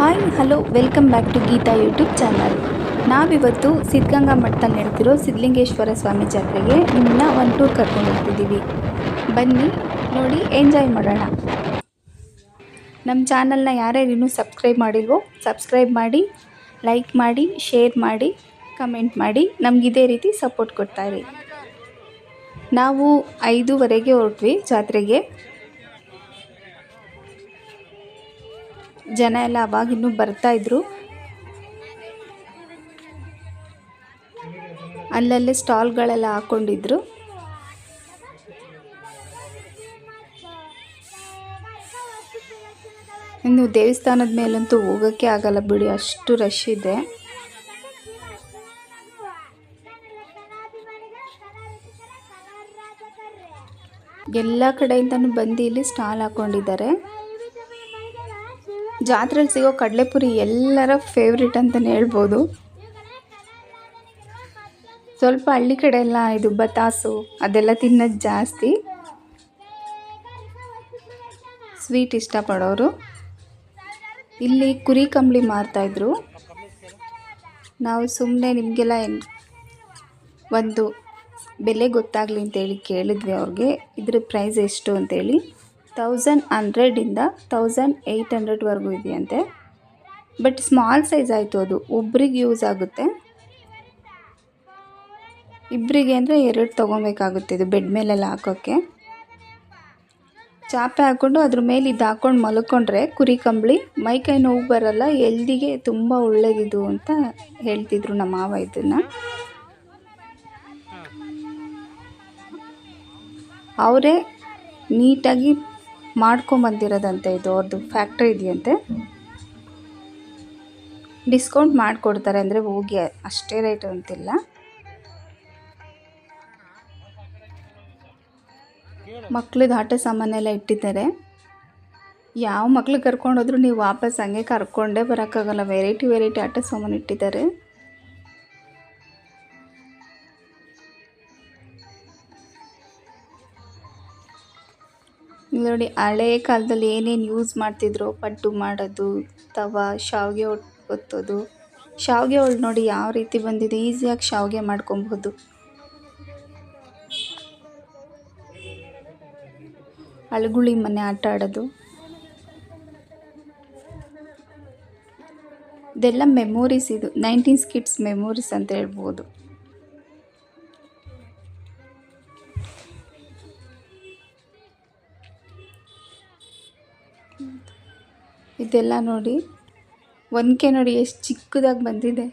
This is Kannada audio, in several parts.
Hi, hello, welcome back to Geeta YouTube channel. ನಾವಿವತ್ತು ಸಿದ್ಧಗಂಗಾ ಮಠದಲ್ಲಿ ನಡೆದಿರೋ ಸಿದ್ಧಲಿಂಗೇಶ್ವರ ಸ್ವಾಮಿ ಜಾತ್ರೆಗೆ ನಿಮ್ಮನ್ನ ಒಂದು ಟೂರ್ ಕರ್ಕೊಂಡು ಹೋಗ್ತಿದ್ದೀವಿ. ಬನ್ನಿ, ನೋಡಿ ಎಂಜಾಯ್ ಮಾಡೋಣ. ನಮ್ಮ ಚಾನಲ್ನ ಯಾರ್ಯಾರು ಇನ್ನೂ ಸಬ್ಸ್ಕ್ರೈಬ್ ಮಾಡಿಲ್ವೋ ಸಬ್ಸ್ಕ್ರೈಬ್ ಮಾಡಿ ಲೈಕ್ ಮಾಡಿ ಶೇರ್ ಮಾಡಿ ಕಮೆಂಟ್ ಮಾಡಿ, ನಮ್ಗೆ ಇದೇ ರೀತಿ ಸಪೋರ್ಟ್ ಕೊಡ್ತಾಯಿರಿ ನಾವು ಐದೂವರೆಗೆ ಹೊರಟ್ವಿ ಜಾತ್ರೆಗೆ. ಜನ ಎಲ್ಲ ಅವಾಗಿನ್ನೂ ಬರ್ತಾಯಿದ್ರು ಅಲ್ಲಲ್ಲೇ ಸ್ಟಾಲ್ಗಳೆಲ್ಲ ಹಾಕೊಂಡಿದ್ರು. ಇನ್ನು ದೇವಸ್ಥಾನದ ಮೇಲಂತೂ ಹೋಗೋಕ್ಕೆ ಆಗಲ್ಲ ಬಿಡಿ, ಅಷ್ಟು ರಶ್ ಇದೆ. ಎಲ್ಲ ಕಡೆಯಿಂದನೂ ಬಂದು ಇಲ್ಲಿ ಸ್ಟಾಲ್ ಹಾಕ್ಕೊಂಡಿದ್ದಾರೆ ಜಾತ್ರೆಲಿ ಸಿಗೋ ಕಡಲೆಪುರಿ ಎಲ್ಲರ ಫೇವ್ರೇಟ್ ಅಂತಲೇ ಹೇಳ್ಬೋದು. ಸ್ವಲ್ಪ ಹಳ್ಳಿ ಕಡೆ ಎಲ್ಲ ಇದು ಬತಾಸು, ಅದೆಲ್ಲ ತಿನ್ನೋದು ಜಾಸ್ತಿ. ಸ್ವೀಟ್ ಇಷ್ಟಪಡೋರು. ಇಲ್ಲಿ ಕುರಿ ಕಂಬಳಿ ಮಾರ್ತಾಯಿದ್ರು ನಾವು ಸುಮ್ಮನೆ ನಿಮಗೆಲ್ಲ ಒಂದು ಬೆಲೆ ಗೊತ್ತಾಗಲಿ ಅಂತೇಳಿ ಕೇಳಿದ್ವಿ ಅವ್ರಿಗೆ. ಇದ್ರ ಪ್ರೈಸ್ ಎಷ್ಟು ಅಂತೇಳಿ. ತೌಸಂಡ್ ಹಂಡ್ರೆಡಿಂದ ತೌಸಂಡ್ ಏಯ್ಟ್ ಹಂಡ್ರೆಡ್ವರೆಗೂ ಇದೆಯಂತೆ. ಬಟ್ ಸ್ಮಾಲ್ ಸೈಜ್ ಆಯಿತು ಅದು. ಒಬ್ರಿಗೆ ಯೂಸ್ ಆಗುತ್ತೆ. ಇಬ್ಬರಿಗೆ ಅಂದರೆ ಎರಡು ತೊಗೊಬೇಕಾಗುತ್ತೆ ಇದು ಬೆಡ್ ಮೇಲೆಲ್ಲ ಹಾಕೋಕ್ಕೆ. ಚಾಪೆ ಹಾಕ್ಕೊಂಡು ಅದ್ರ ಮೇಲೆ ಇದು ಹಾಕ್ಕೊಂಡು ಮಲ್ಕೊಂಡ್ರೆ ಕುರಿ ಕಂಬಳಿ ಮೈಕೈ ನೋವು ಬರಲ್ಲ, ಎಲ್ದಿಗೆ ತುಂಬ ಒಳ್ಳೇದಿದು ಅಂತ ಹೇಳ್ತಿದ್ರು ನಮ್ಮ ಮಾವ ಇದನ್ನು. ಅವರೇ ನೀಟಾಗಿ ಮಾಡ್ಕೊಂಬಂದಿರೋದಂತೆ ಇದು ಅವ್ರದ್ದು ಫ್ಯಾಕ್ಟ್ರಿ ಇದೆಯಂತೆ. ಡಿಸ್ಕೌಂಟ್ ಮಾಡಿಕೊಡ್ತಾರೆ ಅಂದರೆ ಹೋಗಿ ಅಷ್ಟೇ ರೇಟ್ ಅಂತಿಲ್ಲ. ಮಕ್ಳದ್ದು ಆಟ ಸಾಮಾನೆಲ್ಲ ಇಟ್ಟಿದ್ದಾರೆ. ಯಾವ ಮಕ್ಳು ಕರ್ಕೊಂಡೋದ್ರು ನೀವು ವಾಪಸ್ ಹಂಗೆ ಕರ್ಕೊಂಡೇ ಬರೋಕ್ಕಾಗಲ್ಲ. ವೆರೈಟಿ ವೆರೈಟಿ ಆಟ ಸಾಮಾನು ಇಟ್ಟಿದ್ದಾರೆ. ನೋಡಿ ಹಳೆ ಕಾಲದಲ್ಲಿ ಏನೇನು ಯೂಸ್ ಮಾಡ್ತಿದ್ರು? ಪಡ್ಡು ಮಾಡೋದು, ತವ, ಶಾವಿಗೆ ಒತ್ತೋದು. ಶಾವಿಗೆ ಒಳ್ ನೋಡಿ ಯಾವ ರೀತಿ ಬಂದಿದೆ? ಈಸಿಯಾಗಿ ಶಾವಿಗೆ ಮಾಡ್ಕೊಬಹುದು. ಅಳಗುಳಿ ಮನೆ ಆಟ ಆಡೋದು. ಇದೆಲ್ಲ ಮೆಮೊರೀಸ್ ಇದು. ನೈನ್ಟೀನ್ಸ್ ಕಿಡ್ಸ್ ಮೆಮೊರೀಸ್ ಅಂತ ಹೇಳ್ಬೋದು. ಇದೆಲ್ಲ ನೋಡಿ ಒನಕೆ ನೋಡಿ ಎಷ್ಟು ಚಿಕ್ಕದಾಗಿ ಬಂದಿದೆ.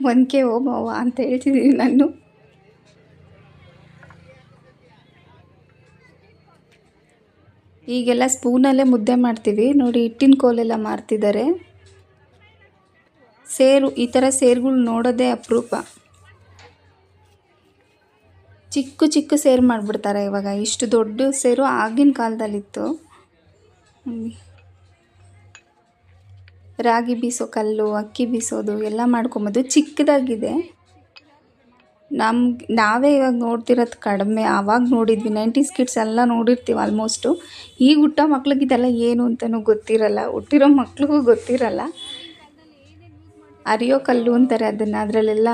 ಒನಕೆ ಓ ಮಾವ ಅಂತ ಹೇಳ್ತಿದ್ದೀನಿ ನಾನು. ಈಗೆಲ್ಲ ಸ್ಪೂನಲ್ಲೇ ಮುದ್ದೆ ಮಾಡ್ತೀವಿ. ನೋಡಿ ಹಿಟ್ಟಿನ ಕೋಲೆಲ್ಲ ಮಾರ್ತಿದ್ದಾರೆ ಸೇರು, ಈ ಥರ ಸೇರುಗಳು ನೋಡೋದೇ ಅಪರೂಪ. ಚಿಕ್ಕ ಚಿಕ್ಕ ಸೇರು ಮಾಡಿಬಿಡ್ತಾರೆ ಇವಾಗ. ಇಷ್ಟು ದೊಡ್ಡ ಸೇರು ಆಗಿನ ಕಾಲದಲ್ಲಿತ್ತು. ರಾಗಿ ಬೀಸೋ ಕಲ್ಲು, ಅಕ್ಕಿ ಬೀಸೋದು ಎಲ್ಲ ಮಾಡ್ಕೊಬೋದು ಚಿಕ್ಕದಾಗಿದೆ. ನಮ್ಗೆ ನಾವೇ ಇವಾಗ ನೋಡ್ತಿರೋದು ಕಡಿಮೆ. ಆವಾಗ ನೋಡಿದ್ವಿ. ನೈಂಟೀಸ್ ಕಿಡ್ಸ್ ಎಲ್ಲ ನೋಡಿರ್ತೀವಿ ಆಲ್ಮೋಸ್ಟು ಈಗ ಹುಟ್ಟೋ ಮಕ್ಳಿಗೆ ಇದೆಲ್ಲ ಏನು ಅಂತಲೂ ಗೊತ್ತಿರಲ್ಲ. ಹುಟ್ಟಿರೋ ಮಕ್ಳಿಗೂ ಗೊತ್ತಿರಲ್ಲ. ಅರಿಯೋ ಕಲ್ಲು ಅಂತಾರೆ ಅದನ್ನು. ಅದರಲ್ಲೆಲ್ಲ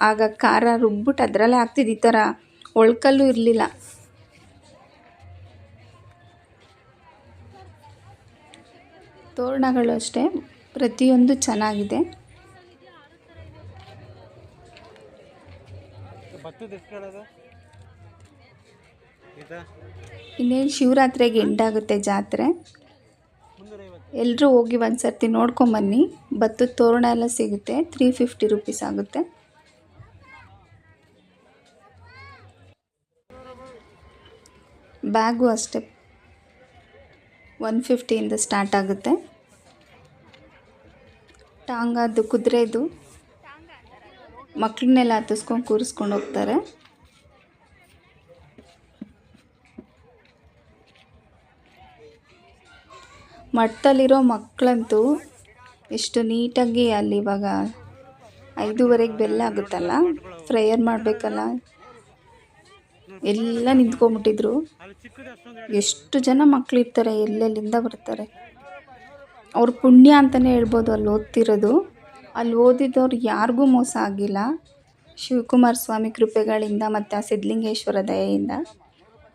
ಆಗ ಖಾರ ರುಬ್ಬಿಟ್ಟು ಅದರಲ್ಲೇ ಆಗ್ತಿದ್ದು ಈ ಥರ ಒಳ್ಕಲ್ಲು ಇರಲಿಲ್ಲ. ತೋರಣಗಳು ಅಷ್ಟೇ. ಪ್ರತಿಯೊಂದು ಚೆನ್ನಾಗಿದೆ. ಇನ್ನೇನು ಶಿವರಾತ್ರಿಗೆ ಎಂಡಾಗುತ್ತೆ ಜಾತ್ರೆ. ಎಲ್ಲರೂ ಹೋಗಿ ಒಂದು ಸರ್ತಿ ನೋಡ್ಕೊಂಬನ್ನಿ ಭತ್ತದ ತೋರಣ ಎಲ್ಲ ಸಿಗುತ್ತೆ. ತ್ರೀ ಫಿಫ್ಟಿ ರುಪೀಸ್ ಆಗುತ್ತೆ. ಬ್ಯಾಗು ಅಷ್ಟೇ. ಒನ್ ಫಿಫ್ಟಿಯಿಂದ ಸ್ಟಾರ್ಟ್ ಆಗುತ್ತೆ. ಟಾಂಗದ್ದು ಕುದುರೆದು ಮಕ್ಕಳನ್ನೆಲ್ಲ ಹತ್ತಿಸ್ಕೊಂಡು ಕೂರಿಸ್ಕೊಂಡು ಹೋಗ್ತಾರೆ. ಮಠದಲ್ಲಿರೋ ಮಕ್ಕಳಂತೂ ಎಷ್ಟು ನೀಟಾಗಿ ಅಲ್ಲಿ ಇವಾಗ ಐದೂವರೆಗೆ ಬೆಲ್ಲ ಆಗುತ್ತಲ್ಲ? ಪ್ರೇಯರ್ ಮಾಡಬೇಕಲ್ಲ? ಎಲ್ಲ ನಿಂತ್ಕೊಂಬಿಟ್ಟಿದ್ರು. ಎಷ್ಟು ಜನ ಮಕ್ಕಳಿರ್ತಾರೆ ಎಲ್ಲೆಲ್ಲಿಂದ ಬರ್ತಾರೆ. ಅವ್ರ ಪುಣ್ಯ ಅಂತಲೇ ಹೇಳ್ಬೋದು ಅಲ್ಲಿ ಓದ್ತಿರೋದು. ಅಲ್ಲಿ ಓದಿದವ್ರು ಯಾರಿಗೂ ಮೋಸ ಆಗಿಲ್ಲ. ಶಿವಕುಮಾರ ಸ್ವಾಮಿ ಕೃಪೆಗಳಿಂದ ಮತ್ತು ಆ ಸಿದ್ಧಲಿಂಗೇಶ್ವರ ದಯೆಯಿಂದ.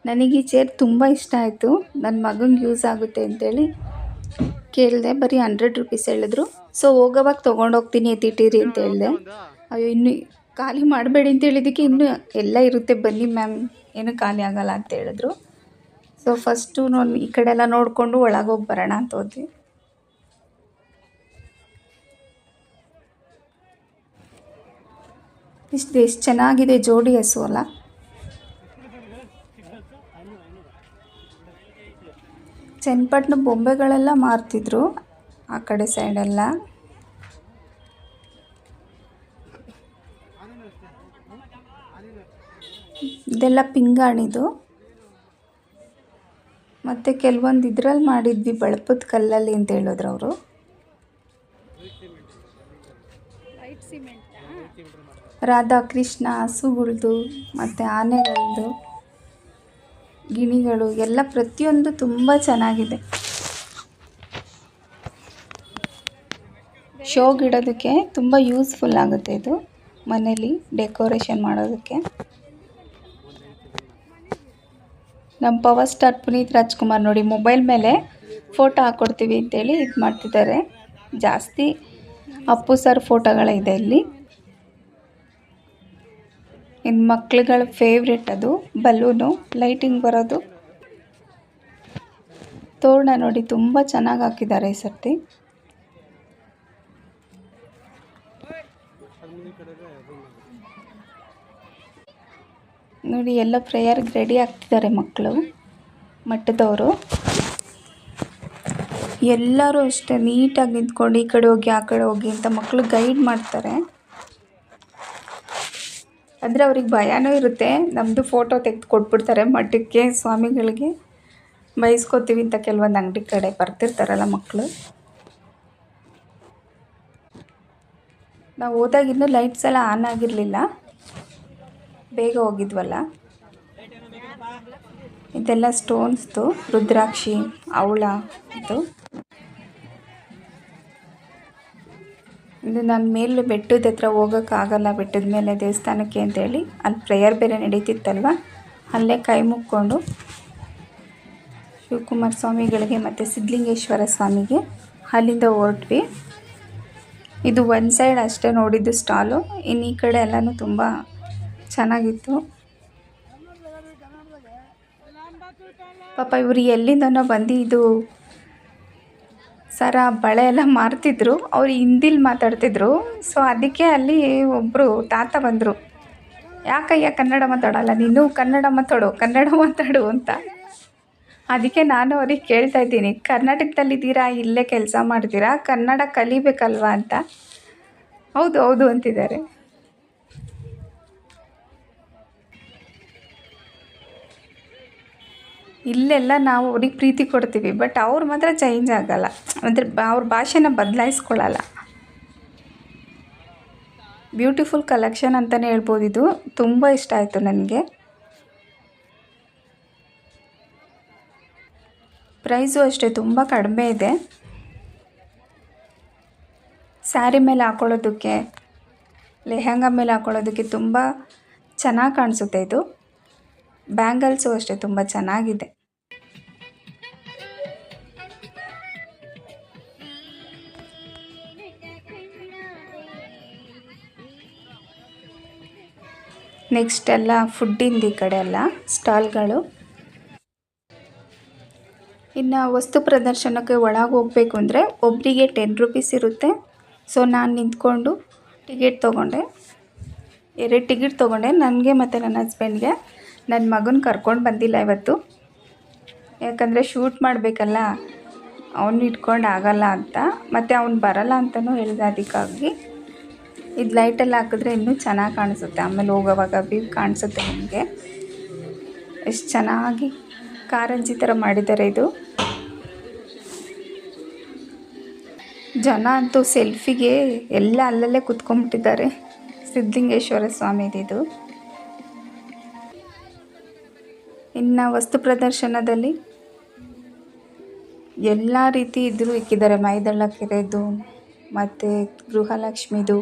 ನನಗೆ ಈ ಚೇರ್ ತುಂಬ ಇಷ್ಟ ಆಯಿತು. ನನ್ನ ಮಗಂಗೆ ಯೂಸ್ ಆಗುತ್ತೆ ಅಂತೇಳಿ ಕೇಳಿದೆ, ಬರೀ ಹಂಡ್ರೆಡ್ ರುಪೀಸ್ ಹೇಳಿದ್ರು. ಸೊ ಹೋಗೋವಾಗ ತೊಗೊಂಡೋಗ್ತೀನಿ ಎತ್ತಿಟ್ಟಿರಿ ಅಂತ ಹೇಳಿದೆ. ಅಯ್ಯೋ, ಇನ್ನು ಖಾಲಿ ಮಾಡಬೇಡಿ ಅಂತ ಹೇಳಿದ್ದಕ್ಕೆ ಇನ್ನೂ ಎಲ್ಲ ಇರುತ್ತೆ. ಬನ್ನಿ ಮ್ಯಾಮ್. ಏನು ಖಾಲಿ ಆಗಲ್ಲ ಅಂತ ಹೇಳಿದ್ರು. ಸೊ ಫಸ್ಟು ನಾನು ಈ ಕಡೆ ಎಲ್ಲ ನೋಡಿಕೊಂಡು ಒಳಗೆ ಹೋಗಿ ಬರೋಣ ಅಂತ ಹೋದ್ವಿ. ಇಷ್ಟು ಎಷ್ಟು ಚೆನ್ನಾಗಿದೆ ಜೋಡಿ ಹಸು ಅಲ್ಲ. ಚನ್ನಪಟ್ಟಣ ಬೊಂಬೆಗಳೆಲ್ಲ ಮಾರ್ತಿದ್ರು ಆ ಕಡೆ ಸೈಡೆಲ್ಲ ಇದೆಲ್ಲ ಪಿಂಗಾಣಿದು. ಮತ್ತು ಕೆಲವೊಂದು ಇದ್ರಲ್ಲಿ ಮಾಡಿದ್ವಿ ಬಳಪದ ಕಲ್ಲಲ್ಲಿ ಅಂತ ಹೇಳಿದ್ರು ಅವರು. ರಾಧಾ ಕೃಷ್ಣ ಹಸುಗಳ್ದು, ಮತ್ತು ಆನೆಗಳದ್ದು ಗಿಣಿಗಳು ಎಲ್ಲ ಪ್ರತಿಯೊಂದು ತುಂಬ ಚೆನ್ನಾಗಿದೆ. ಶೋ ಶೋಗಿಡೋದಕ್ಕೆ ತುಂಬ ಯೂಸ್ಫುಲ್ ಆಗುತ್ತೆ ಇದು ಮನೇಲಿ ಡೆಕೋರೇಷನ್ ಮಾಡೋದಕ್ಕೆ. ನಮ್ಮ ಪವರ್ ಸ್ಟಾರ್ ಪುನೀತ್ ರಾಜ್ಕುಮಾರ್ ನೋಡಿ ಮೊಬೈಲ್ ಮೇಲೆ ಫೋಟೋ ಹಾಕ್ಕೊಡ್ತೀವಿ ಅಂತೇಳಿ ಇದು ಮಾಡ್ತಿದ್ದಾರೆ. ಜಾಸ್ತಿ ಅಪ್ಪು ಸರ್ ಫೋಟೋಗಳಿದೆ ಇಲ್ಲಿ. ಇನ್ನು ಮಕ್ಳುಗಳ ಫೇವ್ರೆಟ್ ಅದು ಬಲೂನು ಲೈಟಿಂಗ್ ಬರೋದು. ತೋರಣ ನೋಡಿ ತುಂಬ ಚೆನ್ನಾಗಿ ಹಾಕಿದ್ದಾರೆ ಈ ಸರ್ತಿ. ನೋಡಿ ಎಲ್ಲ ಪ್ರೇಯರ್ಗೆ ರೆಡಿ ಆಗ್ತಿದ್ದಾರೆ ಮಕ್ಕಳು, ಮಠದವರು. ಎಲ್ಲರೂ ಅಷ್ಟೇ ನೀಟಾಗಿ ನಿಂತ್ಕೊಂಡು ಈ ಕಡೆ ಹೋಗಿ, ಆ ಕಡೆ ಹೋಗಿ ಅಂತ ಮಕ್ಕಳು ಗೈಡ್ ಮಾಡ್ತಾರೆ. ಅಂದರೆ ಅವ್ರಿಗೆ ಭಯನೂ ಇರುತ್ತೆ. ನಮ್ಮದು ಫೋಟೋ ತೆಗೆದು ಕೊಟ್ಬಿಡ್ತಾರೆ ಮಠಕ್ಕೆ, ಸ್ವಾಮಿಗಳಿಗೆ. ಬಯಸ್ಕೋತೀವಿ ಅಂತ ಕೆಲವೊಂದು ಅಂಗಡಿ ಕಡೆ ಬರ್ತಿರ್ತಾರಲ್ಲ ಮಕ್ಕಳು. ನಾವು ಹೋದಾಗ ಲೈಟ್ಸ್ ಎಲ್ಲ ಆನ್ ಆಗಿರಲಿಲ್ಲ. ಬೇಗ ಹೋಗಿದ್ವಲ್ಲ? ಇದೆಲ್ಲ ಸ್ಟೋನ್ಸ್ದು ರುದ್ರಾಕ್ಷಿ, ಅವಳ ಇದು. ಇದು ನಾನು ಮೇಲೆ ಬೆಟ್ಟದ ಹತ್ರ ಹೋಗೋಕ್ಕಾಗಲ್ಲ ಬೆಟ್ಟದ ಮೇಲೆ ದೇವಸ್ಥಾನಕ್ಕೆ ಅಂತೇಳಿ ಅಲ್ಲಿ ಪ್ರೇಯರ್ ಬೇರೆ ನಡೀತಿತ್ತಲ್ವ? ಅಲ್ಲೇ ಕೈ ಮುಕ್ಕೊಂಡು ಶಿವಕುಮಾರ ಸ್ವಾಮಿಗಳಿಗೆ ಮತ್ತು ಸಿದ್ಧಲಿಂಗೇಶ್ವರ ಸ್ವಾಮಿಗೆ ಅಲ್ಲಿಂದ ಹೊರಟ್ವಿ. ಇದು ಒಂದು ಸೈಡ್ ಅಷ್ಟೇ ನೋಡಿದ್ದು ಸ್ಟಾಲು ಇನ್ನು ಈ ಕಡೆ ಎಲ್ಲನೂ ತುಂಬ ಚೆನ್ನಾಗಿತ್ತು. ಪಾಪ ಇವರು ಎಲ್ಲಿಂದನೋ ಬಂದು ಇದು ಸರ ಬಳೆ ಎಲ್ಲ ಮಾರ್ತಿದ್ರು. ಅವ್ರು ಹಿಂದಿಲಿ ಮಾತಾಡ್ತಿದ್ರು. ಸೊ ಅದಕ್ಕೆ ಅಲ್ಲಿ ಒಬ್ಬರು ತಾತ ಬಂದರು. ಯಾಕಯ್ಯ ಕನ್ನಡ ಮಾತಾಡಲ್ಲ? ನೀನು ಕನ್ನಡ ಮಾತಾಡು ಕನ್ನಡ ಮಾತಾಡು ಅಂತ. ಅದಕ್ಕೆ ನಾನು ಅವ್ರಿಗೆ ಕೇಳ್ತಾ ಇದ್ದೀನಿ ಕರ್ನಾಟಕದಲ್ಲಿದ್ದೀರಾ ಇಲ್ಲೇ ಕೆಲಸ ಮಾಡ್ತೀರಾ? ಕನ್ನಡ ಕಲಿಬೇಕಲ್ವಾ ಅಂತ. ಹೌದು ಹೌದು ಅಂತಿದ್ದಾರೆ. ಇಲ್ಲೆಲ್ಲ ನಾವು ಅವ್ರಿಗೆ ಪ್ರೀತಿ ಕೊಡ್ತೀವಿ ಬಟ್ ಅವ್ರು ಮಾತ್ರ ಚೇಂಜ್ ಆಗಲ್ಲ. ಅಂದರೆ ಅವ್ರ ಭಾಷೆನ ಬದಲಾಯಿಸ್ಕೊಳ್ಳಲ್ಲ ಬ್ಯೂಟಿಫುಲ್ ಕಲೆಕ್ಷನ್ ಅಂತಲೇ ಹೇಳ್ಬೋದು ಇದು. ತುಂಬ ಇಷ್ಟ ಆಯಿತು ನನಗೆ. ಪ್ರೈಸು ಅಷ್ಟೇ ತುಂಬ ಕಡಿಮೆ ಇದೆ. ಸ್ಯಾರಿ ಮೇಲೆ ಹಾಕೊಳ್ಳೋದಕ್ಕೆ, ಲೆಹಂಗಾ ಮೇಲೆ ಹಾಕೊಳ್ಳೋದಕ್ಕೆ ತುಂಬ ಚೆನ್ನಾಗಿ ಕಾಣಿಸುತ್ತೆ ಇದು. ಬ್ಯಾಂಗಲ್ಸು ಅಷ್ಟೇ ತುಂಬ ಚೆನ್ನಾಗಿದೆ. ನೆಕ್ಸ್ಟ್ ಎಲ್ಲ ಫುಡ್ಡಿಂದ ಈ ಕಡೆ ಎಲ್ಲ ಸ್ಟಾಲ್ಗಳು ಇನ್ನು ವಸ್ತು ಪ್ರದರ್ಶನಕ್ಕೆ ಒಳಗೆ ಹೋಗಬೇಕು ಅಂದರೆ ಒಬ್ಬರಿಗೆ ಟೆನ್ ರುಪೀಸ್ ಇರುತ್ತೆ. ಸೊ ನಾನು ನಿಂತ್ಕೊಂಡು ಟಿಕೆಟ್ ತೊಗೊಂಡೆ. ಎರಡು ಟಿಕೆಟ್ ತೊಗೊಂಡೆ. ನನಗೆ ಮತ್ತು ನನ್ನ ಹಸ್ಬೆಂಡ್ಗೆ ನನ್ನ ಮಗನ ಕರ್ಕೊಂಡು ಬಂದಿಲ್ಲ ಇವತ್ತು. ಯಾಕಂದರೆ ಶೂಟ್ ಮಾಡಬೇಕಲ್ಲ, ಅವನು ಇಟ್ಕೊಂಡು ಆಗಲ್ಲ ಅಂತ. ಮತ್ತು ಅವ್ನು ಬರಲ್ಲ ಅಂತಲೂ ಹೇಳಿದೆ ಅದಕ್ಕಾಗಿ. ಇದು ಲೈಟಲ್ಲಿ ಹಾಕಿದ್ರೆ ಇನ್ನೂ ಚೆನ್ನಾಗಿ ಕಾಣಿಸುತ್ತೆ. ಆಮೇಲೆ ಹೋಗೋವಾಗ ಬಿ ಕಾಣಿಸುತ್ತೆ ನಿಮಗೆ. ಎಷ್ಟು ಚೆನ್ನಾಗಿ ಕಾರಂಜಿ ಥರ ಮಾಡಿದ್ದಾರೆ ಇದು. ಜನ ಅಂತೂ ಸೆಲ್ಫಿಗೆ ಎಲ್ಲ ಅಲ್ಲಲ್ಲೇ ಕುತ್ಕೊಂಡ್ಬಿಟ್ಟಿದ್ದಾರೆ. ಸಿದ್ಧಲಿಂಗೇಶ್ವರ ಸ್ವಾಮಿದಿದು. ಇನ್ನು ವಸ್ತು ಪ್ರದರ್ಶನದಲ್ಲಿ ಎಲ್ಲ ರೀತಿ ಇದ್ರೂ ಇಕ್ಕಿದ್ದಾರೆ. ಮೈದಳ್ಳ ಕೆರೆದು, ಮತ್ತು ಗೃಹಲಕ್ಷ್ಮಿದು.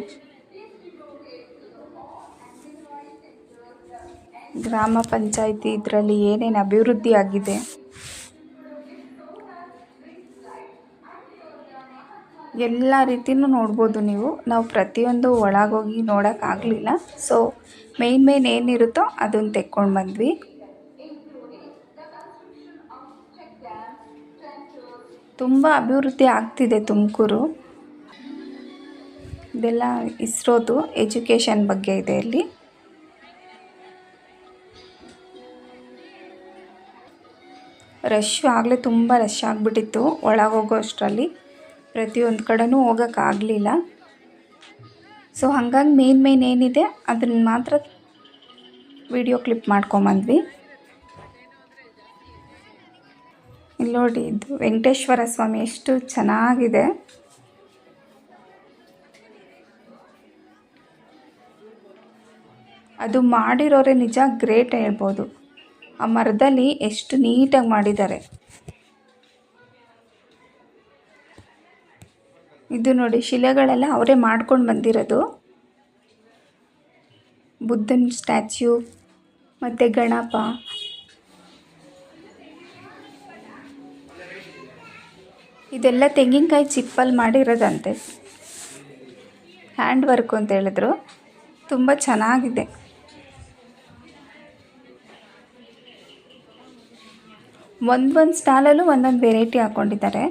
ಗ್ರಾಮ ಪಂಚಾಯಿತಿ ಇದರಲ್ಲಿ ಏನೇನು ಅಭಿವೃದ್ಧಿ ಆಗಿದೆ? ಎಲ್ಲ ರೀತಿಯೂ ನೋಡ್ಬೋದು ನೀವು. ನಾವು ಪ್ರತಿಯೊಂದು ಒಳಗೋಗಿ ನೋಡೋಕ್ಕಾಗಲಿಲ್ಲ ಸೊ ಮೇಯ್ನ್ ಮೇಯ್ನ್ ಏನಿರುತ್ತೋ ಅದನ್ನು ತೆಕ್ಕೊಂಡು ಬಂದ್ವಿ. ತುಂಬ ಅಭಿವೃದ್ಧಿ ಆಗ್ತಿದೆ ತುಮಕೂರು. ಇದೆಲ್ಲ ಇಸ್ರೋದು ಎಜುಕೇಷನ್ ಬಗ್ಗೆ ಇದೆ ಇಲ್ಲಿ. ರಶ್ ಆಗಲೇ ತುಂಬ ರಶ್ ಆಗಿಬಿಟ್ಟಿತ್ತು ಒಳಗೆ ಹೋಗೋ ಅಷ್ಟರಲ್ಲಿ. ಪ್ರತಿಯೊಂದು ಕಡೆನೂ ಹೋಗೋಕ್ಕಾಗಲಿಲ್ಲ ಸೊ ಹಾಗಾಗಿ ಮೇನ್ ಮೇನ್ ಏನಿದೆ ಅದನ್ನ ಮಾತ್ರ ವಿಡಿಯೋ ಕ್ಲಿಪ್ ಮಾಡ್ಕೊಂಬಂದ್ವಿ. ಇಲ್ಲಿ ನೋಡಿ, ಇದು ವೆಂಕಟೇಶ್ವರ ಸ್ವಾಮಿ ಎಷ್ಟು ಚೆನ್ನಾಗಿದೆ. ಅದು ಮಾಡಿರೋರೆ ನಿಜ ಗ್ರೇಟ್ ಹೇಳ್ಬೋದು. ಆ ಮರದಲ್ಲಿ ಎಷ್ಟು ನೀಟಾಗಿ ಮಾಡಿದ್ದಾರೆ. ಇದು ನೋಡಿ, ಶಿಲೆಗಳೆಲ್ಲ ಅವರೇ ಮಾಡ್ಕೊಂಡು ಬಂದಿರೋದು. ಬುದ್ಧನ ಸ್ಟ್ಯಾಚ್ಯೂ, ಮತ್ತು ಗಣಪ ಇದೆಲ್ಲ ತೆಂಗಿನಕಾಯಿ ಚಿಪ್ಪಲ್ಲಿ ಮಾಡಿರೋದಂತೆ. ಹ್ಯಾಂಡ್ ವರ್ಕು ಅಂತ ಹೇಳಿದ್ರು. ತುಂಬ ಚೆನ್ನಾಗಿದೆ. ಒಂದೊಂದು ಸ್ಟಾಲಲ್ಲೂ ಒಂದೊಂದು ವೆರೈಟಿ ಹಾಕ್ಕೊಂಡಿದ್ದಾರೆ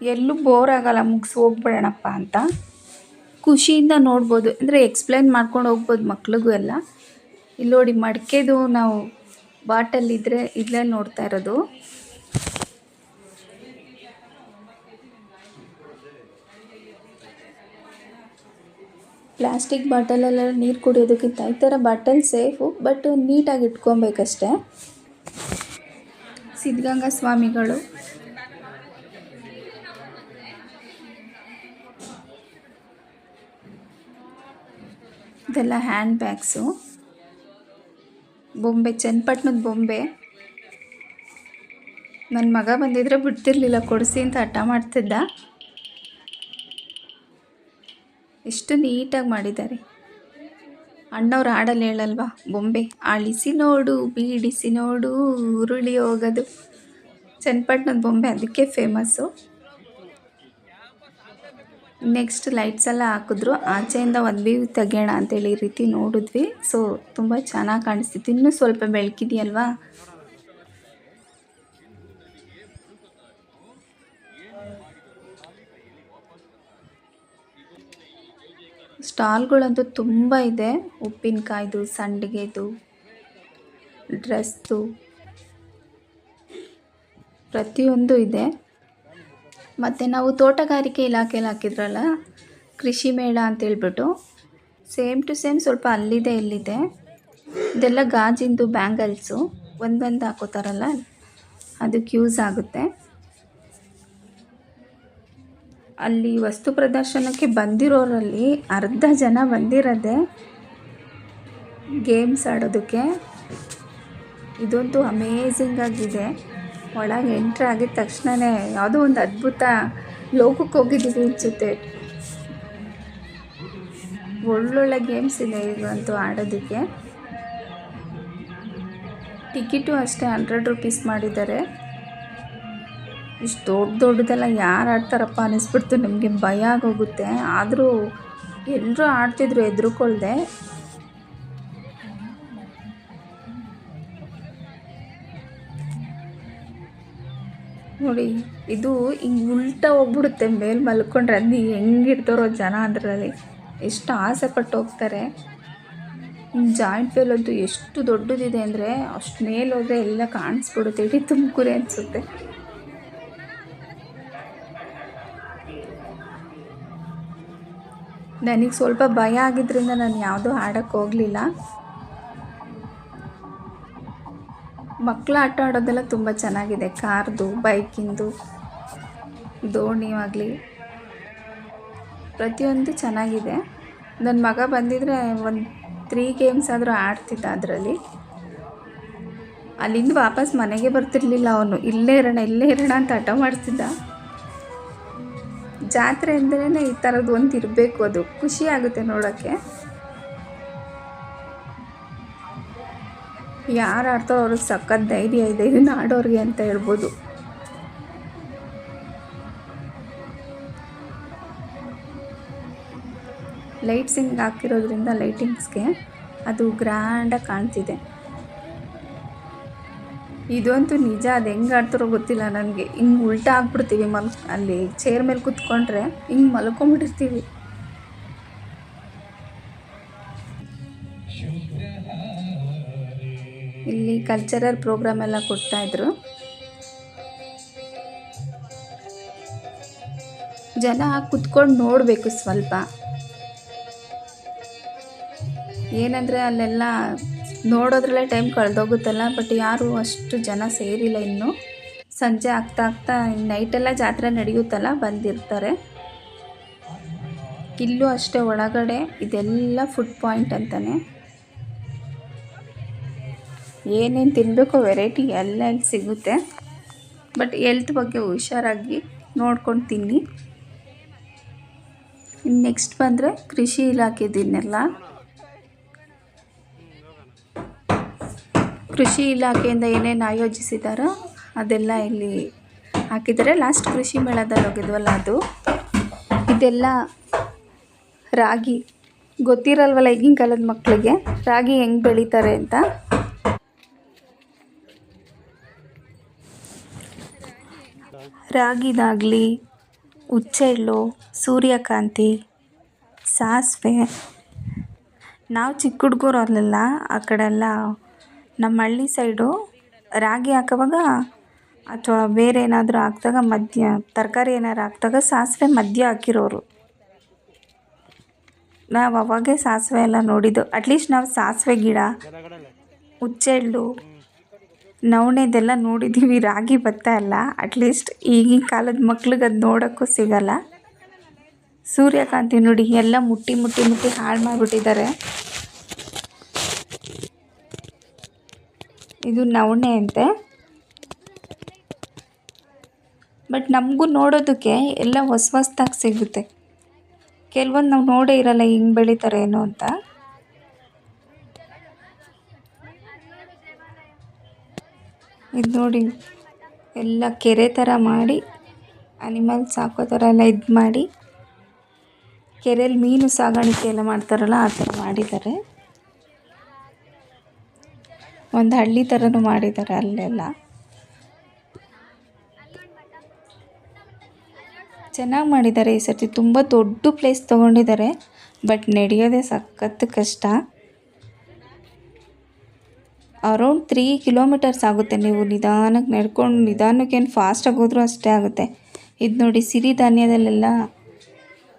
ಎಲ್ಲೂ ಬೋರ್ ಆಗಲ್ಲ, ಮುಗಿಸಿ ಹೋಗ್ಬಿಡೋಣಪ್ಪ ಅಂತ. ಖುಷಿಯಿಂದ ನೋಡ್ಬೋದು. ಅಂದರೆ ಎಕ್ಸ್ಪ್ಲೈನ್ ಮಾಡ್ಕೊಂಡು ಹೋಗ್ಬೋದು ಮಕ್ಳಿಗೂ ಎಲ್ಲ. ಇಲ್ಲಿ ನೋಡಿ ಮಡಿಕೆದು ನಾವು ಬಾಟಲ್ ಇದ್ರೆ ಇಲ್ಲೇ ನೋಡ್ತಾ ಇರೋದು. ಪ್ಲಾಸ್ಟಿಕ್ ಬಾಟಲಲ್ಲೆಲ್ಲ ನೀರು ಕುಡಿಯೋದಕ್ಕಿಂತ ಈ ಥರ ಬಾಟಲ್ ಸೇಫು, ಬಟ್ ನೀಟಾಗಿ ಇಟ್ಕೊಬೇಕಷ್ಟೆ. ಸಿದ್ಧಗಂಗಾ ಸ್ವಾಮಿಗಳು. ಇದೆಲ್ಲ ಹ್ಯಾಂಡ್ ಬ್ಯಾಗ್ಸು. ಬೊಂಬೆ, ಚನ್ನಪಟ್ಟಣದ ಬೊಂಬೆ. ನನ್ನ ಮಗ ಬಂದಿದ್ರೆ ಬಿಡ್ತಿರ್ಲಿಲ್ಲ, ಕೊಡಿಸಿ ಅಂತ ಹಠ ಮಾಡ್ತಿದ್ದ. ಎಷ್ಟು ನೀಟಾಗಿ ಮಾಡಿದ್ದಾರೆ. ಅಣ್ಣವ್ರು ಹಾಡಲ್ಲಿ ಹೇಳಲ್ವಾ, ಬೊಂಬೆ, ಅಳಿಸಿ ನೋಡು, ಬೀಡಿಸಿ ನೋಡು, ಉರುಳಿ ಹೋಗೋದು. ಚನ್ನಪಟ್ಟಣದ ಬೊಂಬೆ ಅದಕ್ಕೆ ಫೇಮಸ್ಸು ನೆಕ್ಸ್ಟ್ ಲೈಟ್ಸ್ ಎಲ್ಲ ಹಾಕಿದ್ರು. ಆಚೆಯಿಂದ ಒಂದು ವ್ಯೂ ತೆಗೆಯೋಣ ಅಂತೇಳಿ ಈ ರೀತಿ ನೋಡಿದ್ವಿ. ಸೊ ತುಂಬ ಚೆನ್ನಾಗಿ ಕಾಣಿಸ್ತಿತ್ತು. ಇನ್ನೂ ಸ್ವಲ್ಪ ಬೆಳಕಿದೆಯಲ್ವಾ? ಸ್ಟಾಲ್ಗಳಂತೂ ತುಂಬ ಇದೆ. ಉಪ್ಪಿನಕಾಯ್ದು, ಸಂಡಿಗೆದು ಡ್ರೆಸ್ದು ಪ್ರತಿಯೊಂದು ಇದೆ. ಮತ್ತು ನಾವು ತೋಟಗಾರಿಕೆ ಇಲಾಖೆಯಲ್ಲಿ ಹಾಕಿದ್ರಲ್ಲ, ಕೃಷಿ ಮೇಳ ಅಂತೇಳ್ಬಿಟ್ಟು ಸೇಮ್ ಟು ಸೇಮ್ ಸ್ವಲ್ಪ ಅಲ್ಲಿದೆ, ಇಲ್ಲಿದೆ. ಇದೆಲ್ಲ ಗಾಜಿಂದು ಬ್ಯಾಂಗಲ್ಸು, ಒಂದೊಂದು ಹಾಕೋತಾರಲ್ಲ, ಅದಕ್ಕೆ ಯೂಸ್ ಆಗುತ್ತೆ. ಅಲ್ಲಿ ವಸ್ತು ಪ್ರದರ್ಶನಕ್ಕೆ ಬಂದಿರೋರಲ್ಲಿ ಅರ್ಧ ಜನ ಬಂದಿರೋದೆ ಗೇಮ್ಸ್ ಆಡೋದಕ್ಕೆ. ಇದಂತೂ ಅಮೇಝಿಂಗ್ ಆಗಿದೆ. ಒಳಗೆ ಎಂಟ್ರ್ ಆಗಿದ ತಕ್ಷಣವೇ ಯಾವುದೋ ಒಂದು ಅದ್ಭುತ ಲೋಕಕ್ಕೆ ಹೋಗಿದ್ದೀವಿ ಅನ್ಸುತ್ತೆ. ಒಳ್ಳೊಳ್ಳೆ ಗೇಮ್ಸ್ ಇದೆ ಈಗಂತೂ ಆಡೋದಕ್ಕೆ. ಟಿಕೆಟು ಅಷ್ಟೇ ಹಂಡ್ರೆಡ್ ರುಪೀಸ್ ಮಾಡಿದ್ದಾರೆ. ಇಷ್ಟು ದೊಡ್ಡ ದೊಡ್ಡದೆಲ್ಲ ಯಾರು ಆಡ್ತಾರಪ್ಪ ಅನ್ನಿಸ್ಬಿಡ್ತು. ನಮಗೆ ಭಯ ಆಗೋಗುತ್ತೆ. ಆದರೂ ಎಲ್ಲರೂ ಆಡ್ತಿದ್ರು ಹೆದ್ರುಕೊಳ್ದೆ ನೋಡಿ, ಇದು ಹಿಂಗೆ ಉಲ್ಟಾ ಹೋಗ್ಬಿಡುತ್ತೆ, ಮೇಲೆ ಮಲ್ಕೊಂಡ್ರೆ ಅಲ್ಲಿ ಹೆಂಗಿರ್ತಾರೋ ಜನ ಅದರಲ್ಲಿ. ಎಷ್ಟು ಆಸೆ ಪಟ್ಟು ಹೋಗ್ತಾರೆ. ಜಾಯಿಂಟ್ ಫೇಲ್ ಅಂತೂ ಎಷ್ಟು ದೊಡ್ಡದಿದೆ ಅಂದರೆ ಅಷ್ಟು ಮೇಲೆ ಹೋದರೆ ಎಲ್ಲ ಕಾಣಿಸ್ಬಿಡುತ್ತೆ. ಇಡೀ ತುಮಕೂರೇ ಅನಿಸುತ್ತೆ. ನನಗೆ ಸ್ವಲ್ಪ ಭಯ ಆಗಿದ್ದರಿಂದ ನಾನು ಯಾವುದೂ ಆಡೋಕ್ಕೆ ಹೋಗಲಿಲ್ಲ. ಮಕ್ಕಳು ಆಟ ಆಡೋದೆಲ್ಲ ತುಂಬ ಚೆನ್ನಾಗಿದೆ. ಕಾರ್ದು, ಬೈಕಿಂದು ದೋಣಿ ಆಗಲಿ ಪ್ರತಿಯೊಂದು ಚೆನ್ನಾಗಿದೆ. ನನ್ನ ಮಗ ಬಂದಿದ್ದರೆ ಒಂದು ತ್ರೀ ಗೇಮ್ಸ್ ಆದರೂ ಆಡ್ತಿದ್ದ ಅದರಲ್ಲಿ. ಅಲ್ಲಿಂದ ವಾಪಸ್ ಮನೆಗೆ ಬರ್ತಿರ್ಲಿಲ್ಲ ಅವನು. ಇಲ್ಲೇ ಇರೋಣ ಇಲ್ಲೇ ಇರೋಣ ಅಂತ ಹಠ ಮಾಡ್ತಿದ್ದ. ಜಾತ್ರೆ ಅಂದ್ರೇ ಈ ಥರದ್ದು ಒಂದು ಇರಬೇಕು ಅದು. ಖುಷಿ ಆಗುತ್ತೆ ನೋಡೋಕ್ಕೆ. ಯಾರು ಆಡ್ತಾರೋ ಅವ್ರಿಗೆ ಸಖತ್ ಧೈರ್ಯ ಇದೆ. ಇದನ್ನು ಆಡೋರಿಗೆ ಅಂತ ಹೇಳ್ಬೋದು. ಲೈಟ್ಸಿಂಗ್ ಹಾಕಿರೋದ್ರಿಂದ ಲೈಟಿಂಗ್ಸ್ಗೆ ಅದು ಗ್ರ್ಯಾಂಡಾಗಿ ಕಾಣ್ತಿದೆ. ಇದಂತೂ ನಿಜ, ಅದು ಹೆಂಗೆ ಆಡ್ತಾರೋ ಗೊತ್ತಿಲ್ಲ ನನಗೆ. ಹಿಂಗೆ ಉಲ್ಟಾ ಆಗ್ಬಿಡ್ತೀವಿ ಮಲ್ ಅಲ್ಲಿ ಚೇರ್ ಮೇಲೆ ಕುತ್ಕೊಂಡ್ರೆ ಹಿಂಗೆ ಮಲ್ಕೊಂಬಿಟ್ಟಿರ್ತೀವಿ. ಇಲ್ಲಿ ಕಲ್ಚರಲ್ ಪ್ರೋಗ್ರಾಮ್ ಎಲ್ಲ ಕೊಡ್ತಾಯಿದ್ರು ಜನ ಕುತ್ಕೊಂಡು ನೋಡಬೇಕು ಸ್ವಲ್ಪ. ಏನಂದರೆ ಅಲ್ಲೆಲ್ಲ ನೋಡೋದ್ರಲ್ಲೇ ಟೈಮ್ ಕಳೆದೋಗುತ್ತಲ್ಲ ಬಟ್ ಯಾರು ಅಷ್ಟು ಜನ ಸೇರಿಲ್ಲ ಇನ್ನು. ಸಂಜೆ ಆಗ್ತಾ ಆಗ್ತಾ ನೈಟೆಲ್ಲ ಜಾತ್ರೆ ನಡೆಯುತ್ತಲ್ಲ, ಬಂದಿರ್ತಾರೆ. ಇಲ್ಲೂ ಅಷ್ಟೇ ಒಳಗಡೆ ಇದೆಲ್ಲ ಫುಡ್ ಪಾಯಿಂಟ್ ಅಂತಾನೆ. ಏನೇನು ತಿನ್ನಬೇಕು ವೆರೈಟಿ ಎಲ್ಲ ಇಲ್ಲಿ ಸಿಗುತ್ತೆ. ಬಟ್ ಎಲ್ತ್ ಬಗ್ಗೆ ಹುಷಾರಾಗಿ ನೋಡ್ಕೊಂಡು ತಿನ್ನಿ. ನೆಕ್ಸ್ಟ್ ಬಂದರೆ ಕೃಷಿ ಇಲಾಖೆದಿನ್ನೆಲ್ಲ ಕೃಷಿ ಇಲಾಖೆಯಿಂದ ಏನೇನು ಆಯೋಜಿಸಿದಾರೋ ಅದೆಲ್ಲ ಇಲ್ಲಿ ಹಾಕಿದರೆ ಲಾಸ್ಟ್ ಕೃಷಿ ಮೇಳದಲ್ಲಿ ಹೋಗಿದ್ವಲ್ಲ ಅದು. ಇದೆಲ್ಲ ರಾಗಿ ಗೊತ್ತಿರಲ್ವಲ್ಲ ಈಗಿನ ಕಾಲದ ಮಕ್ಕಳಿಗೆ ರಾಗಿ ಹೆಂಗೆ ಬೆಳೀತಾರೆ ಅಂತ. ರಾಗಿದಾಗಲಿ ಹುಚ್ಚೆಳ್ಳು ಸೂರ್ಯಕಾಂತಿ, ಸಾಸಿವೆ. ನಾವು ಚಿಕ್ಕ ಹುಡುಗರು ಅಲ್ಲೆಲ್ಲ ಆ ಕಡೆ ಎಲ್ಲ ನಮ್ಮ ಹಳ್ಳಿ ಸೈಡು ರಾಗಿ ಹಾಕೋವಾಗ ಅಥವಾ ಬೇರೆ ಏನಾದರೂ ಹಾಕಿದಾಗ ಮಧ್ಯ, ತರಕಾರಿ ಏನಾದ್ರು ಹಾಕ್ದಾಗ ಸಾಸಿವೆ ಮಧ್ಯ ಹಾಕಿರೋರು. ನಾವು ಅವಾಗೇ ಸಾಸಿವೆ ಎಲ್ಲ ನೋಡಿದ್ದು. ಅಟ್ಲೀಸ್ಟ್ ನಾವು ಸಾಸಿವೆ ಗಿಡ ಹುಚ್ಚೆಳ್ಳು ನವಣೆದೆಲ್ಲ ನೋಡಿದ್ದೀವಿ ರಾಗಿ ಭತ್ತ ಅಲ್ಲ ಅಟ್ಲೀಸ್ಟ್ ಈಗಿನ ಕಾಲದ ಮಕ್ಳಿಗೆ ಅದು ನೋಡೋಕ್ಕೂ ಸಿಗಲ್ಲ. ಸೂರ್ಯಕಾಂತಿ ನೋಡಿ, ಎಲ್ಲ ಮುಟ್ಟಿ ಮುಟ್ಟಿ ಮುಟ್ಟಿ ಹಾಳು ಮಾಡಿಬಿಟ್ಟಿದ್ದಾರೆ. ಇದು ನವಣೆ ಅಂತೆ. ಬಟ್ ನಮಗೂ ನೋಡೋದಕ್ಕೆ ಎಲ್ಲ ಹೊಸ ಹೊಸ್ದಾಗಿ ಸಿಗುತ್ತೆ. ಕೆಲವೊಂದು ನಾವು ನೋಡೇ ಇರಲ್ಲ ಹಿಂಗೆ ಬೆಳೀತಾರೆ ಏನು ಅಂತ. ಇದು ನೋಡಿ, ಎಲ್ಲ ಕೆರೆ ಥರ ಮಾಡಿ ಅನಿಮಲ್ ಸಾಕೋ ಥರ ಎಲ್ಲ ಇದು ಮಾಡಿ ಕೆರೆಯಲ್ಲಿ ಮೀನು ಸಾಗಾಣಿಕೆ ಎಲ್ಲ ಮಾಡ್ತಾರಲ್ಲ, ಆ ಥರ ಮಾಡಿದ್ದಾರೆ. ಒಂದು ಹಳ್ಳಿ ಥರನೂ ಮಾಡಿದ್ದಾರೆ ಅಲ್ಲೆಲ್ಲ. ಚೆನ್ನಾಗಿ ಮಾಡಿದ್ದಾರೆ ಈ ಸರ್ತಿ. ತುಂಬ ದೊಡ್ಡ ಪ್ಲೇಸ್ ತೊಗೊಂಡಿದ್ದಾರೆ ಬಟ್ ನಡೆಯೋದೇ ಸಖತ್ತು ಕಷ್ಟ. ಅರೌಂಡ್ ತ್ರೀ ಕಿಲೋಮೀಟರ್ಸ್ ಆಗುತ್ತೆ. ನೀವು ನಿಧಾನಕ್ಕೆ ನಡ್ಕೊಂಡು ನಿಧಾನಕ್ಕೇನು ಫಾಸ್ಟಾಗಿ ಹೋದರೂ ಅಷ್ಟೇ ಆಗುತ್ತೆ. ಇದು ನೋಡಿ ಸಿರಿಧಾನ್ಯದಲ್ಲೆಲ್ಲ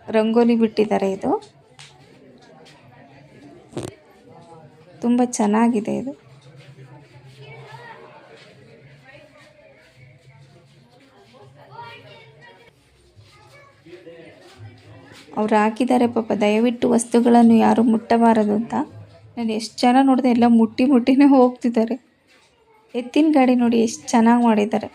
ರಂಗೋಲಿ ಬಿಟ್ಟಿದ್ದಾರೆ ಇದು. ತುಂಬ ಚೆನ್ನಾಗಿದೆ ಇದು. ಅವ್ರು ಹಾಕಿದ್ದಾರೆ ಪಾಪ. ದಯವಿಟ್ಟು ವಸ್ತುಗಳನ್ನು ಯಾರು ಮುಟ್ಟಬಾರದು ಅಂತ. ನಾನು ಎಷ್ಟು ಜನ ನೋಡಿದೆ ಎಲ್ಲ ಮುಟ್ಟಿ ಮುಟ್ಟಿನೇ ಹೋಗ್ತಿದ್ದಾರೆ. ಎತ್ತಿನ ಗಾಡಿ ನೋಡಿ ಎಷ್ಟು ಚೆನ್ನಾಗಿ ಮಾಡಿದ್ದಾರೆ.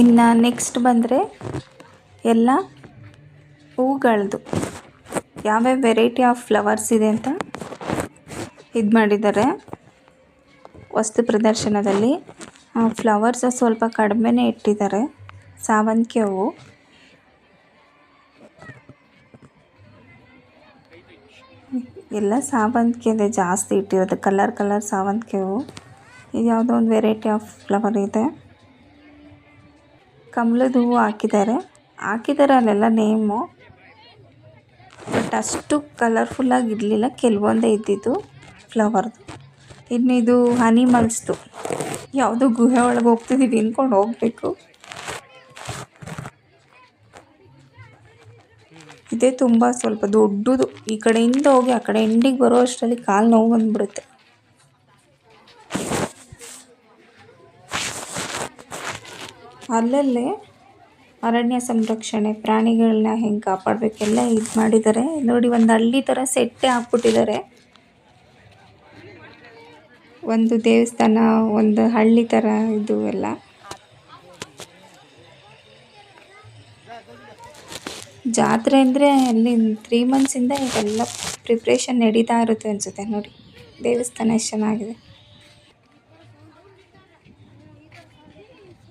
ಇನ್ನು ನೆಕ್ಸ್ಟ್ ಬಂದರೆ ಎಲ್ಲ ಹೂಗಳದು. ಯಾವ್ಯಾವ ವೆರೈಟಿ ಆಫ್ ಫ್ಲವರ್ಸ್ ಇದೆ ಅಂತ ಇದು ಮಾಡಿದ್ದಾರೆ. ವಸ್ತು ಪ್ರದರ್ಶನದಲ್ಲಿ ಫ್ಲವರ್ಸ್ ಸ್ವಲ್ಪ ಕಡಿಮೆನೇ ಇಟ್ಟಿದ್ದಾರೆ. ಸಾವಂತಿಗೆ ಹೂವು. ಎಲ್ಲ ಸಾವಂತಿಗೆದೆ ಜಾಸ್ತಿ ಇಟ್ಟಿರೋದು. ಕಲರ್ ಕಲರ್ ಸಾವಂತಿಗೆ ಹೂವು. ಇದು ಯಾವುದೋ ಒಂದು ವೆರೈಟಿ ಆಫ್ ಫ್ಲವರ್ ಇದೆ. ಕಮಲದ ಹೂವು ಹಾಕಿದ್ದಾರೆ. ಹಾಕಿದ್ದಾರೆ ಅಲ್ಲೆಲ್ಲ ನೇಮು ಬಟ್ ಅಷ್ಟು ಕಲರ್ಫುಲ್ಲಾಗಿ ಇರಲಿಲ್ಲ ಕೆಲವೊಂದೇ ಇದ್ದಿದ್ದು. ಫ್ಲವರ್ದು. ಇನ್ನು ಇದು ಅನಿಮಲ್ಸ್ದು ಯಾವುದೋ ಗುಹೆ ಒಳಗೆ ಹೋಗ್ತಿದ್ದೀವಿ ಅಂದ್ಕೊಂಡು ಹೋಗಬೇಕು. ಇದೇ ತುಂಬ ಸ್ವಲ್ಪ ದೊಡ್ಡದು. ಈ ಕಡೆಯಿಂದ ಹೋಗಿ, ಆ ಕಡೆ ಎಂಡಿಗೆ ಬರೋ ಅಷ್ಟರಲ್ಲಿ ಕಾಲು ನೋವು ಬಂದ್ಬಿಡುತ್ತೆ. ಅಲ್ಲಲ್ಲೇ ಅರಣ್ಯ ಸಂರಕ್ಷಣೆ ಪ್ರಾಣಿಗಳನ್ನ ಹೆಂಗೆ ಕಾಪಾಡಬೇಕೆಲ್ಲ ಇದು ಮಾಡಿದ್ದಾರೆ. ನೋಡಿ, ಒಂದು ಹಳ್ಳಿ ಥರ ಸೆಟ್ಟೇ ಹಾಕ್ಬಿಟ್ಟಿದ್ದಾರೆ ಒಂದು ದೇವಸ್ಥಾನ, ಒಂದು ಹಳ್ಳಿ ಥರ ಇದು ಎಲ್ಲ. ಜಾತ್ರೆ ಅಂದರೆ ಅಲ್ಲಿ ತ್ರೀ ಮಂತ್ಸಿಂದ ಇದೆಲ್ಲ ಪ್ರಿಪ್ರೇಷನ್ ನಡೀತಾ ಇರುತ್ತೆ ಅನಿಸುತ್ತೆ ನೋಡಿ. ದೇವಸ್ಥಾನ ಎಷ್ಟು ಚೆನ್ನಾಗಿದೆ.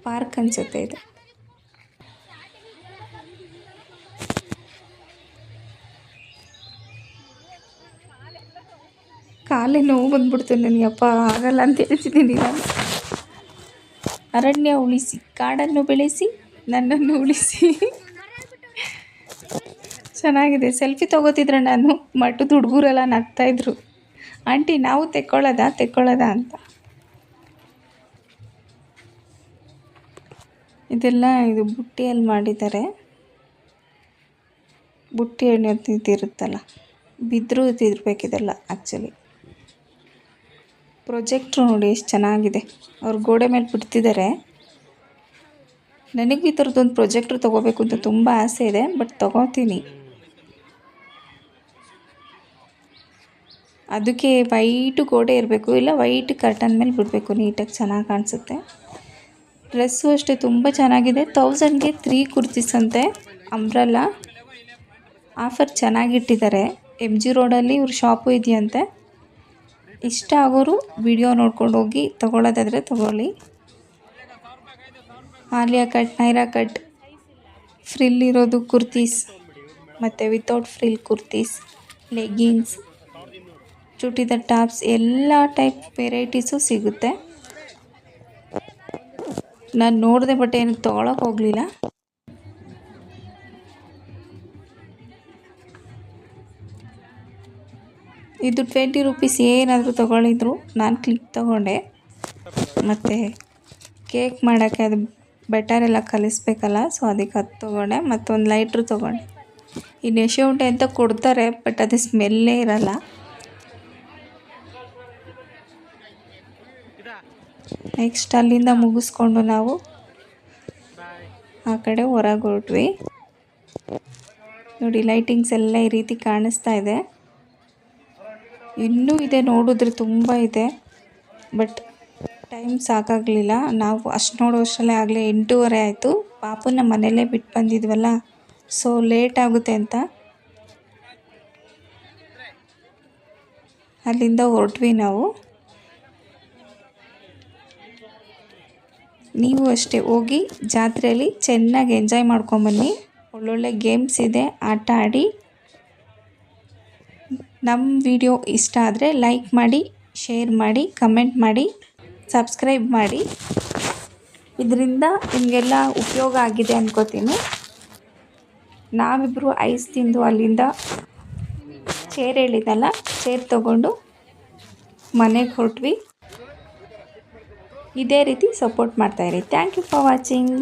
ಪಾರ್ಕ್ ಅನಿಸುತ್ತೆ ಇದು. ಕಾಲೇ ನೋವು ಬಂದ್ಬಿಡ್ತು ನನಗೆ. ಅಪ್ಪ, ಆಗಲ್ಲ ಅಂತ ಹೇಳ್ತಿದ್ದೀನಿ ನಾನು. ಅರಣ್ಯ ಉಳಿಸಿ, ಕಾಡನ್ನು ಬೆಳೆಸಿ, ನನ್ನನ್ನು ಉಳಿಸಿ. ಚೆನ್ನಾಗಿದೆ. ಸೆಲ್ಫಿ ತೊಗೋತಿದ್ರೆ ನಾನು ಮಠದ ಹುಡುಗರೆಲ್ಲ ನಗ್ತಾಯಿದ್ರು ಆಂಟಿ, ನಾವು ತೆಕ್ಕೊಳ್ಳೋದಾ ತೆಕ್ಕೊಳ್ಳೋದಾ ಅಂತ. ಇದೆಲ್ಲ ಇದು ಬುಟ್ಟಿಯಲ್ಲಿ ಮಾಡಿದ್ದಾರೆ. ಬುಟ್ಟಿ ಎಣ್ಣೆ ಇದಿರುತ್ತಲ್ಲ ಬಿದ್ದರೂ ತಿರ್ಬೇಕಿದೆಲ್ಲ ಆ್ಯಕ್ಚುಲಿ ಪ್ರೊಜೆಕ್ಟ್ರು ನೋಡಿ ಎಷ್ಟು ಚೆನ್ನಾಗಿದೆ. ಅವ್ರು ಗೋಡೆ ಮೇಲೆ ಬಿಡ್ತಿದ್ದಾರೆ ನನಗೆ ಈ ಥರದ್ದೊಂದು ಪ್ರೊಜೆಕ್ಟ್ರ್ ತೊಗೋಬೇಕು ಅಂತ ತುಂಬ ಆಸೆ ಇದೆ, ಬಟ್ ತೊಗೋತೀನಿ. ಅದಕ್ಕೆ ವೈಟು ಗೋಡೆ ಇರಬೇಕು, ಇಲ್ಲ ವೈಟ್ ಕರ್ಟನ್ ಮೇಲೆ ಬಿಡಬೇಕು, ನೀಟಾಗಿ ಚೆನ್ನಾಗಿ ಕಾಣಿಸುತ್ತೆ. ಡ್ರೆಸ್ಸು ಅಷ್ಟೇ ತುಂಬ ಚೆನ್ನಾಗಿದೆ. ತೌಸಂಡ್ಗೆ ತ್ರೀ ಕುರ್ತೀಸ್ ಅಂತೆ, ಅಂಬ್ರಲ್ಲ. ಆಫರ್ ಚೆನ್ನಾಗಿಟ್ಟಿದ್ದಾರೆ. ಎಂ ಜಿ ರೋಡಲ್ಲಿ ಇವ್ರ ಶಾಪು ಇದೆಯಂತೆ. ಇಷ್ಟ ಆಗೋರು ವಿಡಿಯೋ ನೋಡ್ಕೊಂಡು ಹೋಗಿ ತೊಗೊಳ್ಳೋದಾದರೆ ತೊಗೊಳ್ಳಿ. Alia cut, Naira cut, frill ಇರೋದು ಕುರ್ತೀಸ್, ಮತ್ತು ವಿತೌಟ್ ಫ್ರಿಲ್ ಕುರ್ತೀಸ್ ಲೆಗ್ಗಿನ್ಸ್ ಚುಟಿದ ಟಾಪ್ಸ್, ಎಲ್ಲ ಟೈಪ್ ವೆರೈಟೀಸು ಸಿಗುತ್ತೆ. ನಾನು ನೋಡಿದೆ ಬಟ್ ಏನಕ್ಕೆ ತೊಗೊಳಕ್ಕೆ ಹೋಗಲಿಲ್ಲ. ಇದು ಟ್ವೆಂಟಿ ರುಪೀಸ್ ಏನಾದರೂ ತೊಗೊಳಿದ್ರು, ನಾನು ಕ್ಲಿಕ್ ತೊಗೊಂಡೆ. ಮತ್ತು ಕೇಕ್ ಮಾಡೋಕ್ಕೆ ಅದು ಬೆಟರ್ ಎಲ್ಲ ಕಲಿಸ್ಬೇಕಲ್ಲ ಸೊ ಅದಕ್ಕೆ ಅದು ತೊಗೊಂಡೆ. ಮತ್ತೊಂದು ಲೈಟ್ರು ತೊಗೊಂಡೆ. ಈ ನೆಶೆ ಉಂಡೆ ಅಂತ ಕೊಡ್ತಾರೆ ಬಟ್ ಅದು ಸ್ಮೆಲ್ಲೇ ಇರಲ್ಲ. ನೆಕ್ಸ್ಟ್ ಅಲ್ಲಿಂದ ಮುಗಿಸ್ಕೊಂಡು ನಾವು ಆ ಕಡೆ ಹೊರಗೆ ಹೊರಟ್ವಿ. ನೋಡಿ ಲೈಟಿಂಗ್ಸ್ ಎಲ್ಲ ಈ ರೀತಿ ಕಾಣಿಸ್ತಾ ಇದೆ. ಇನ್ನೂ ಇದೆ, ನೋಡಿದ್ರೆ ತುಂಬ ಇದೆ. ಬಟ್ ಟೈಮ್ ಸಾಕಾಗಲಿಲ್ಲ. ನಾವು ಅಷ್ಟು ನೋಡೋಷ್ಟರಲ್ಲೇ ಆಗಲೇ ಎಂಟೂವರೆ ಆಯಿತು. ಪಾಪನ ಮನೆಯಲ್ಲೇ ಬಿಟ್ಟು ಬಂದಿದ್ವಲ್ಲ, ಸೊ ಲೇಟ್ ಆಗುತ್ತೆ ಅಂತ. ಅಲ್ಲಿಂದ ಹೊರಟ್ವಿ ನಾವು. ನೀವು ಅಷ್ಟೇ ಹೋಗಿ ಜಾತ್ರೆಯಲ್ಲಿ ಚೆನ್ನಾಗಿ ಎಂಜಾಯ್ ಮಾಡ್ಕೊಂಬನ್ನಿ ಒಳ್ಳೊಳ್ಳೆ ಗೇಮ್ಸ್ ಇದೆ, ಆಟ ಆಡಿ. ನಮ್ಮ ವಿಡಿಯೋ ಇಷ್ಟ ಆದರೆ ಲೈಕ್ ಮಾಡಿ ಶೇರ್ ಮಾಡಿ ಕಮೆಂಟ್ ಮಾಡಿ ಸಬ್ಸ್ಕ್ರೈಬ್ ಮಾಡಿ. ಇದರಿಂದ ನಿಮಗೆಲ್ಲ ಉಪಯೋಗ ಆಗಿದೆ ಅಂದ್ಕೋತೀನಿ ನಾವಿಬ್ಬರು ಐಸ್ ತಿಂದು ಅಲ್ಲಿಂದ ಚೇರ್ ಹೇಳಿದಲ್ಲ ಚೇರ್ ತಗೊಂಡು ಮನೆಗೆ ಹೊರಟ್ವಿ. ಇದೇ ರೀತಿ ಸಪೋರ್ಟ್ ಮಾಡ್ತಾಯಿರಿ ಥ್ಯಾಂಕ್ ಯು ಫಾರ್ ವಾಚಿಂಗ್